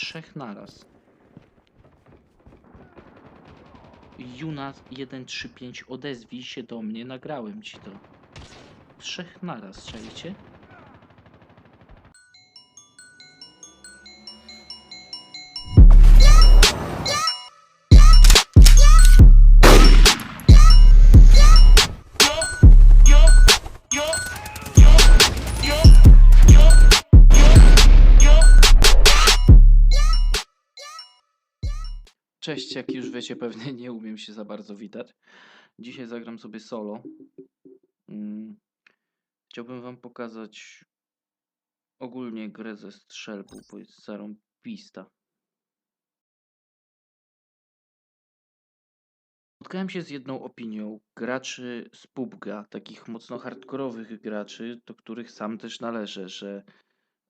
Trzech naraz. Juna 135 odezwij się do mnie, nagrałem ci to. Trzech naraz, czajcie? Jak już wiecie, pewnie nie umiem się za bardzo witać. Dzisiaj zagram sobie solo. Mm, Chciałbym wam pokazać ogólnie grę ze strzelbą, bo jest zarąbista. Spotkałem się z jedną opinią graczy z PUBG'a, takich mocno hardkorowych graczy, do których sam też należę, że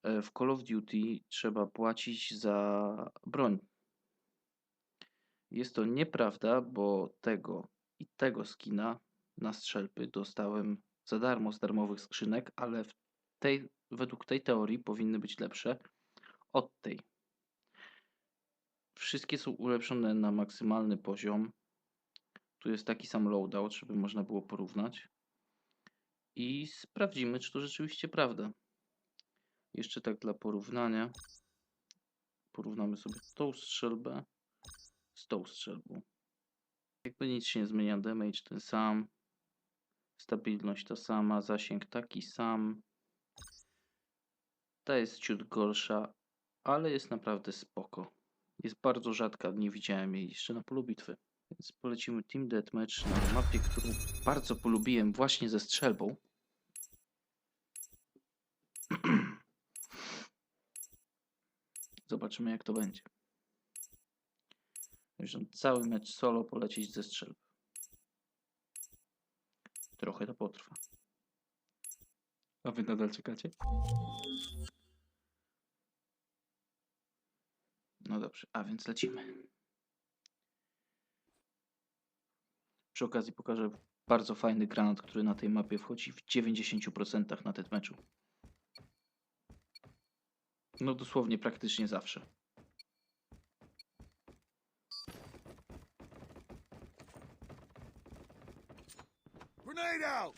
e, w Call of Duty trzeba płacić za broń. Jest to nieprawda, bo tego i tego skina na strzelby dostałem za darmo z darmowych skrzynek, ale tej, według tej teorii powinny być lepsze od tej. Wszystkie są ulepszone na maksymalny poziom. Tu jest taki sam loadout, żeby można było porównać. I sprawdzimy, czy to rzeczywiście prawda. Jeszcze tak dla porównania. Porównamy sobie tą strzelbę z tą strzelbą. Jakby nic się nie zmienia, damage ten sam, stabilność ta sama, zasięg taki sam. Ta jest ciut gorsza, ale jest naprawdę spoko. Jest bardzo rzadka, nie widziałem jej jeszcze na polu bitwy. Więc polecimy Team Deathmatch na mapie, którą bardzo polubiłem właśnie ze strzelbą. Zobaczymy jak to będzie. Zresztą cały mecz solo polecieć ze strzelb. Trochę to potrwa. A wy nadal czekacie? No dobrze, a więc lecimy. Przy okazji pokażę bardzo fajny granat, który na tej mapie wchodzi w 90% na meczu. No dosłownie praktycznie zawsze. Grenade out!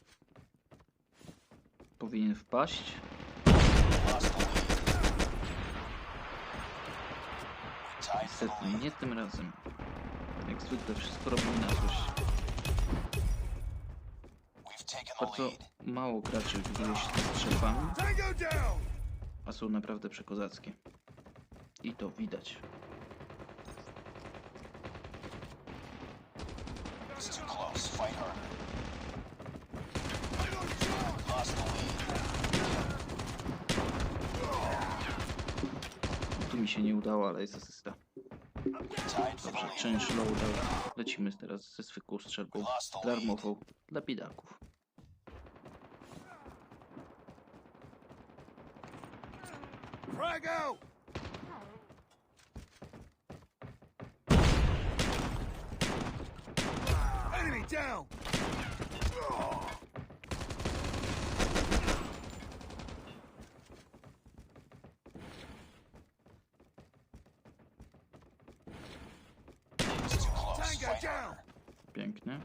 Wpaść. Niestety, nie tym razem. Jak zwykle wszystko robimy na złość. Bardzo mało graczy wybije się ze strzelbami, Tango down! a są naprawdę przekozackie. I to widać. It's too close. Fight harder. Lost the lead. Tu mi się nie udało, ale jest asysta. Dobrze, część loadout. Lecimy teraz ze zwykłą strzelbą darmową dla biedaków. Frag out! Enemy down! Pięknie.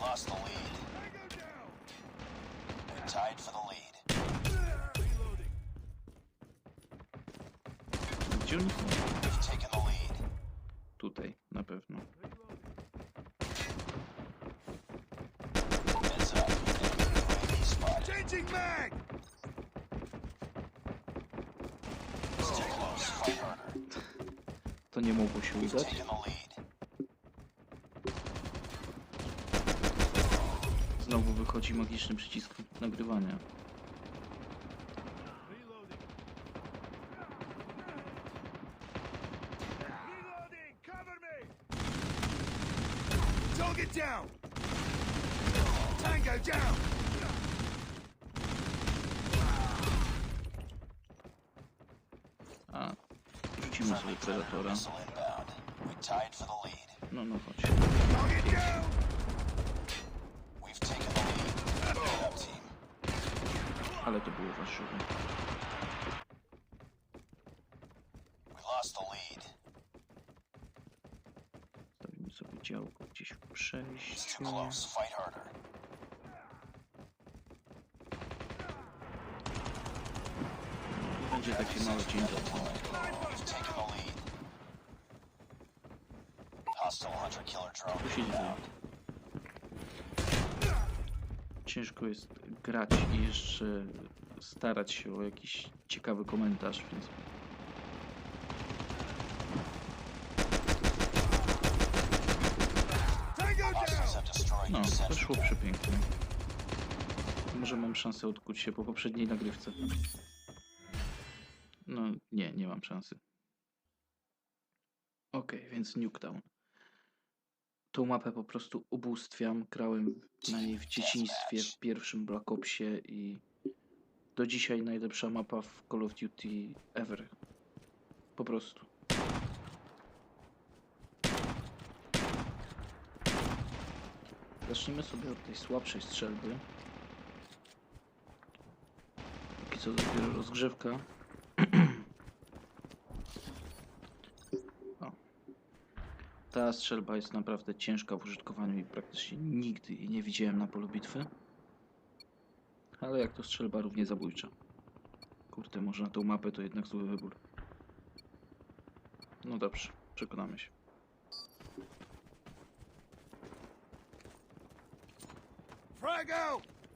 Lost the lead. Tango down! We're tied for the lead. Reloading. Gdzie oni są? To nie mogło się udać. Znowu wychodzi magiczny przycisk nagrywania. Target down! Tango down! predatora. No, no chodź. Ale to było waszowe. Stawimy sobie działko gdzieś w przejściu. Będzie taki mały dzień do tego. Ciężko jest grać i jeszcze starać się o jakiś ciekawy komentarz, więc no, to szło przepięknie. Może mam szansę odkuć się po poprzedniej nagrywce. No nie, nie mam szansy. Okej, więc Nuketown. Tą mapę po prostu ubóstwiam. Grałem na niej w dzieciństwie, w pierwszym Black Opsie i do dzisiaj najlepsza mapa w Call of Duty ever. Po prostu. Zacznijmy sobie od tej słabszej strzelby. Póki co dopiero rozgrzewka. Ta strzelba jest naprawdę ciężka w użytkowaniu i praktycznie nigdy jej nie widziałem na polu bitwy. Ale jak to strzelba równie zabójcza. Kurde, może na tą mapę to jednak zły wybór. No dobrze, przekonamy się.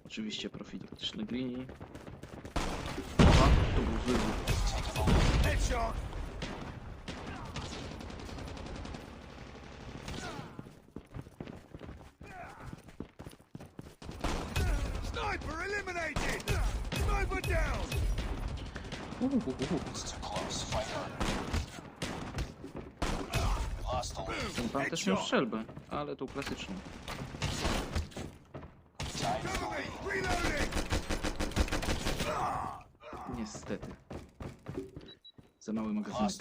Oczywiście profilaktyczny glini. Opa, to był zły wybór. Taking the lead. Headshot! Sniper eliminated! Pan też miał strzelbę, ale tą klasyczną. Niestety. Za mały lead.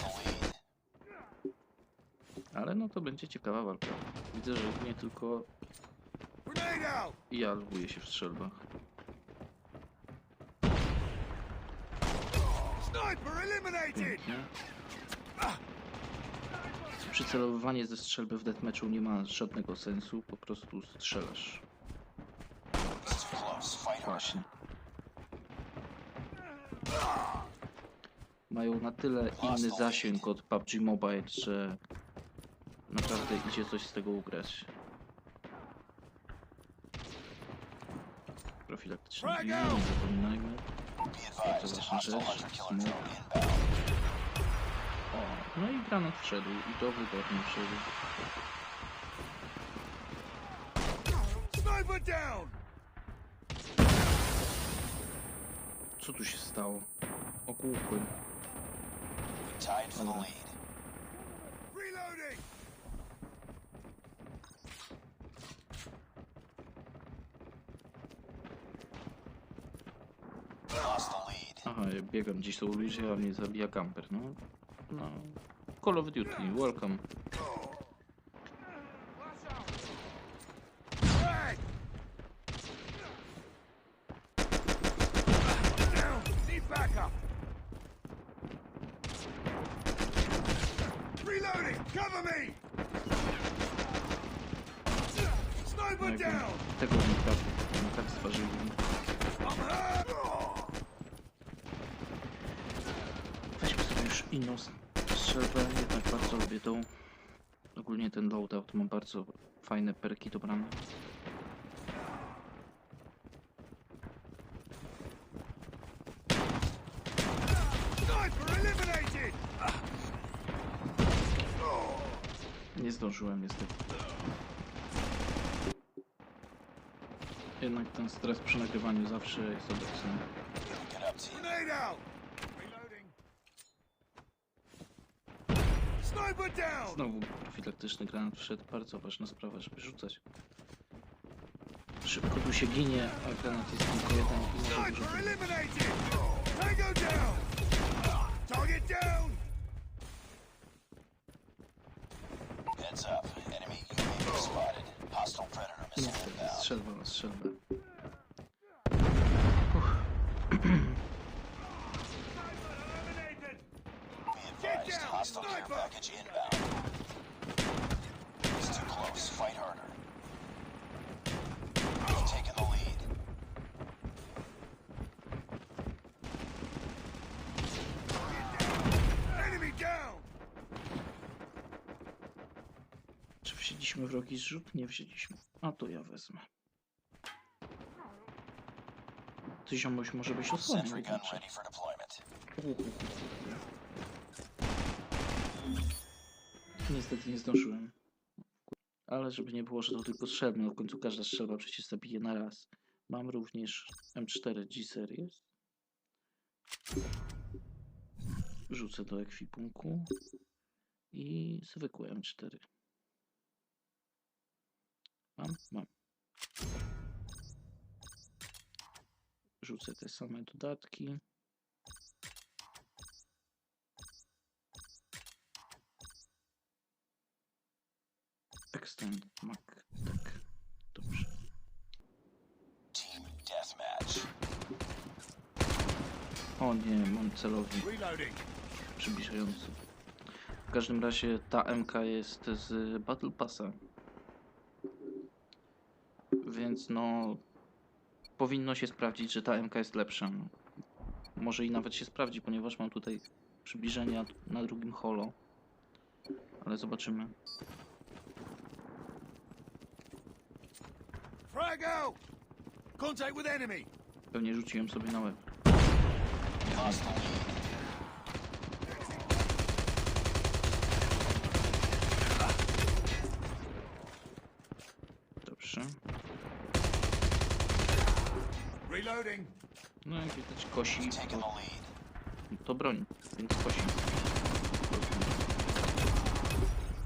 Ale no to będzie ciekawa walka. Widzę, że nie tylko ja lubuję się w strzelbach. Sniper eliminated! Ze strzelby w deathmatchu nie ma żadnego sensu, po prostu strzelasz. Właśnie. Mają na tyle inny zasięg od PUBG Mobile, że naprawdę idzie coś z tego ugrać. Frag nie zapominajmy. Drone inbound. O, no i granat wszedł i to wygodnie wszedł. Sniper down! Co tu się stało? Okłupły. We tied for the lead. Reloading! We lost the ja biegam gdzieś tą ulicę, a mnie zabija kamper, no. No. Call of Duty, welcome. Frag! Down! Need backup! Reloading! Cover me! Sniper Jakby down! Tego nie tak, nie tak zważyli. I'm hurt! Weźmy sobie już inną strzelbę, jednak bardzo lubię tą. Ogólnie ten loadout ma bardzo fajne perki dobrane. Nie zdążyłem niestety. Jednak ten stres przy nagrywaniu zawsze jest obecny. Get up, team. Grenade out! Reloading! Sniper down! Znowu profilaktyczny granat wszedł. Bardzo ważna sprawa, żeby rzucać. Szybko tu się ginie, a granat jest tylko jeden i może dużo. Niestety, strzelba na strzelbę. Hostile care Sniper! package inbound. It's too close. Fight harder. We've taken the lead. Enemy down! Czy wzięliśmy wrogi zrzut? Nie wzięliśmy. A to ja wezmę. Ty ziomuś może byś osłonił. Sentry gun ready for deployment. Niestety nie zdążyłem. Ale żeby nie było, że to tylko strzelby, no w końcu każda strzelba przecież zabije na raz. Mam również M4 G-Series. Rzucę do ekwipunku. I zwykłe M4. Mam? Mam. Rzucę te same dodatki. Mac. Tak. Dobrze. Team deathmatch. O nie, mam celownik przybliżający. W każdym razie ta MK jest z Battle Passa. Więc no powinno się sprawdzić, że ta MK jest lepsza. Może i nawet się sprawdzi, ponieważ mam tutaj przybliżenia na drugim holo. Ale zobaczymy. Frag out! Contact with enemy! Pewnie rzuciłem sobie na łeb. Dobrze. Reloading. No jak widać kosi, to, to broń, więc kosi.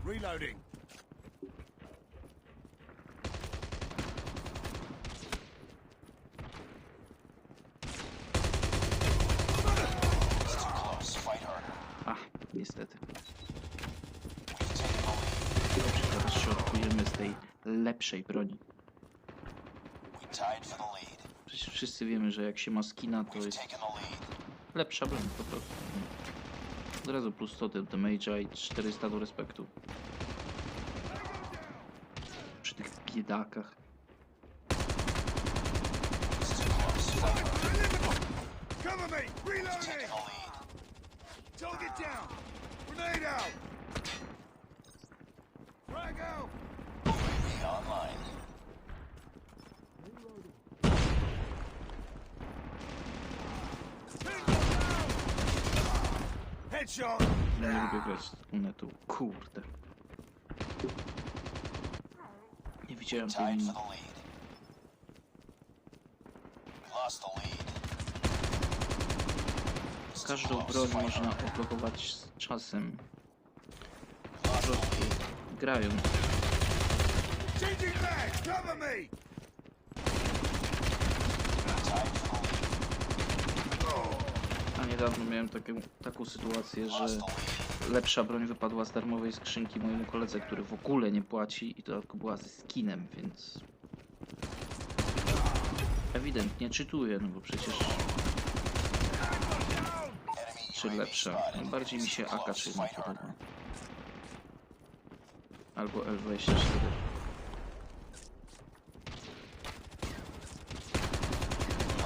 Reloading. It's too close. Fight harder. A, niestety. We've taken the lead. Dobrze, teraz środkujemy z tej lepszej broni. Przecież wszyscy wiemy, że jak się ma skina, to jest lepsza broń po prostu. Od razu plus 100 do damage'a i 400 do respektu. Przy tych biedakach. Cover me! Reloading! Target down! Grenade out! Frag out! Online. Headshot! Nie lubię grać z Unetu. Kurde. Nie widziałem tej Tied miny. for the lead. We lost the lead. It's too Każdą close. broń Fight można odblokować z czasem. We Po lost the prostu lead. grając. Changing back! Cover me! A niedawno miałem taką, taką sytuację, że lepsza broń wypadła z darmowej skrzynki mojemu koledze, który w ogóle nie płaci i to była ze skinem, więc... Ewidentnie czytuję, no bo przecież czy lepsza. No, bardziej mi się too close. AK-3 Fight podoba. Albo L24. We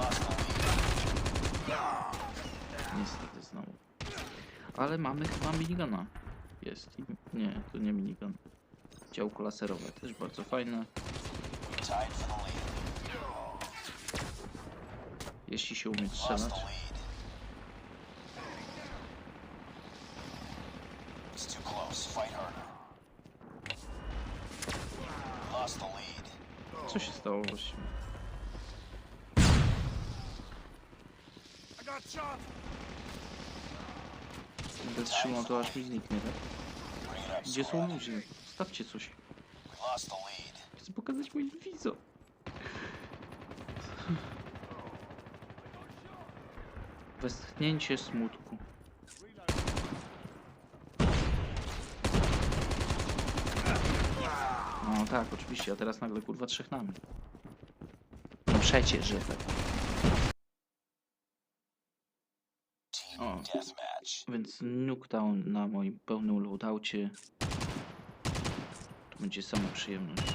lost the lead. Niestety znowu. Ale mamy chyba minigana. Jest. i- Nie, to nie minigun. Działko laserowe, też bardzo fajne. Jeśli się umie strzelać. Co się stało właściwie? I got shot! Będę trzymał to aż mi zniknie, tak? Gdzie są ludzie? Stawcie coś. Chcę pokazać moim widzom. Westchnięcie smutku. No tak, oczywiście, a teraz nagle kurwa trzech nami. No przecież, że tak. O. Więc Nuketown na moim pełnym loadoucie. To będzie sama przyjemność.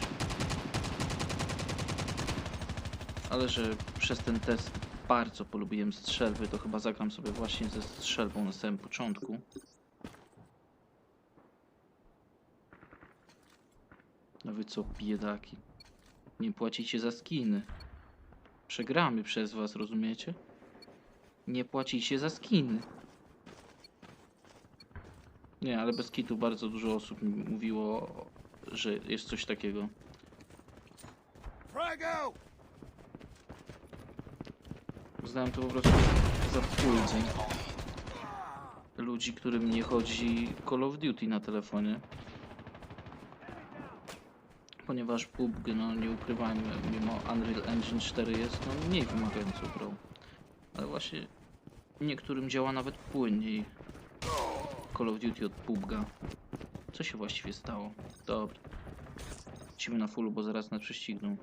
Ale że przez ten test bardzo polubiłem strzelby, to chyba zagram sobie właśnie ze strzelbą na samym początku. No wy co, biedaki. Nie płacicie za skiny. Przegramy przez was, rozumiecie? Nie płacicie za skiny. Nie, ale bez kitu bardzo dużo osób mi mówiło, że jest coś takiego. Frag out! Znałem to po prostu za puldzeń. Ludzi, którym nie chodzi Call of Duty na telefonie. Ponieważ PUBG, no nie ukrywajmy, mimo Unreal Engine 4 jest no mniej wymagającą grą. Ale właśnie niektórym działa nawet płynniej Call of Duty od PUBG'a. Co się właściwie stało? Dobra. Lecimy na fullu, bo zaraz nas prześcigną.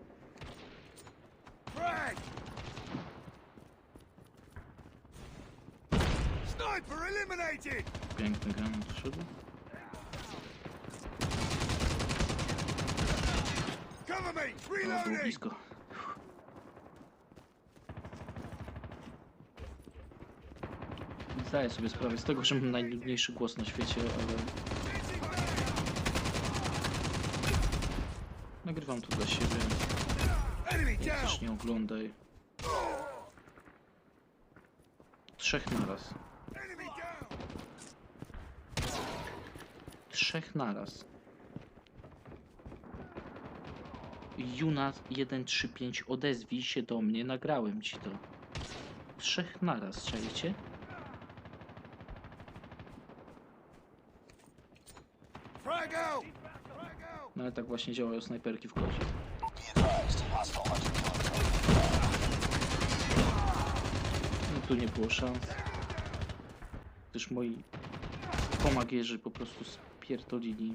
Piękny granat wszedł. O, było blisko. Zdaję sobie sprawę z tego, że mam najnudniejszy głos na świecie, ale nagrywam to dla siebie. Down! też nie oglądaj. Trzech naraz. Trzech naraz. Juna 135 odezwij się do mnie, nagrałem ci to. Trzech naraz, czajcie? Frag out! Frag out! No ale tak właśnie działają snajperki w drone. No tu nie było szans. Gdyż moi pomagierzy po prostu spierdolili.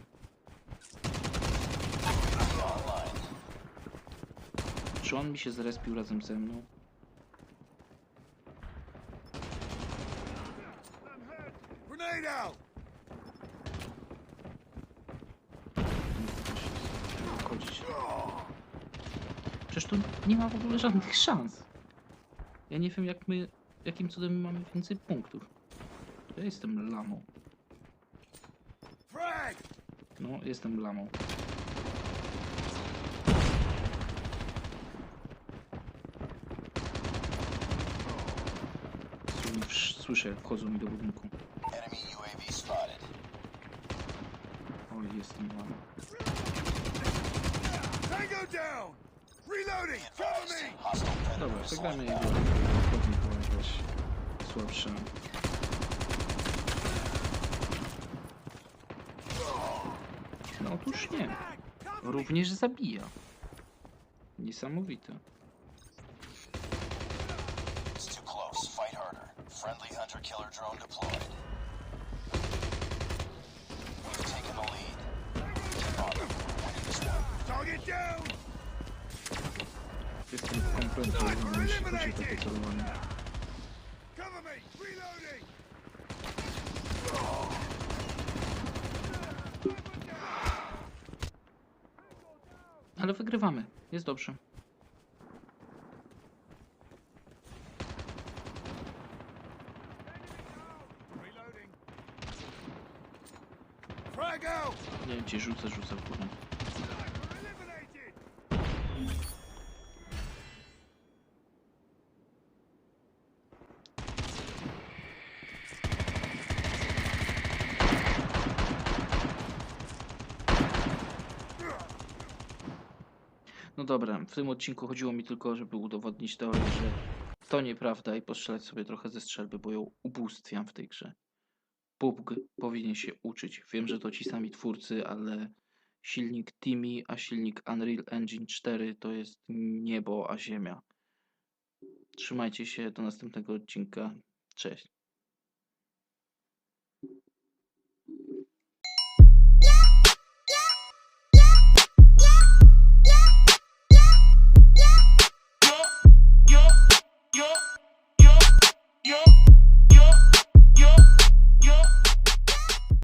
Czy on mi się zrespił razem ze mną? Grenade out! Chodzić. Przecież tu nie ma w ogóle żadnych szans. Ja nie wiem jak my, jakim cudem my mamy więcej punktów. Ja jestem lamą. No, jestem lamą. Słysz- Słyszę, jak wchodzą mi do budynku. Oj, jestem lamą. Tango down! Reloading! Be Cover advised, me! hostile Dobra, przegramy i lined było. up. Wchodzi była jakaś słabsza. No otóż nie. Również zabija. Niesamowite. It's too close. Fight harder. Friendly hunter killer drone deployed. We've taken the lead. Keep on them. We're winning this one. Target down! Jestem kompletnie inny, jeśli chodzi o takie celowanie. Cover me! Reloading! Ale wygrywamy. Jest dobrze. Nie wiem, gdzie rzucę, rzucę w górę. Sniper eliminated! No dobra, w tym odcinku chodziło mi tylko, żeby udowodnić teorię, że to nieprawda i postrzelać sobie trochę ze strzelby, bo ją ubóstwiam w tej grze. PUBG powinien się uczyć. Wiem, że to ci sami twórcy, ale silnik Timi, a silnik Unreal Engine 4 to jest niebo a ziemia. Trzymajcie się, do następnego odcinka. Cześć.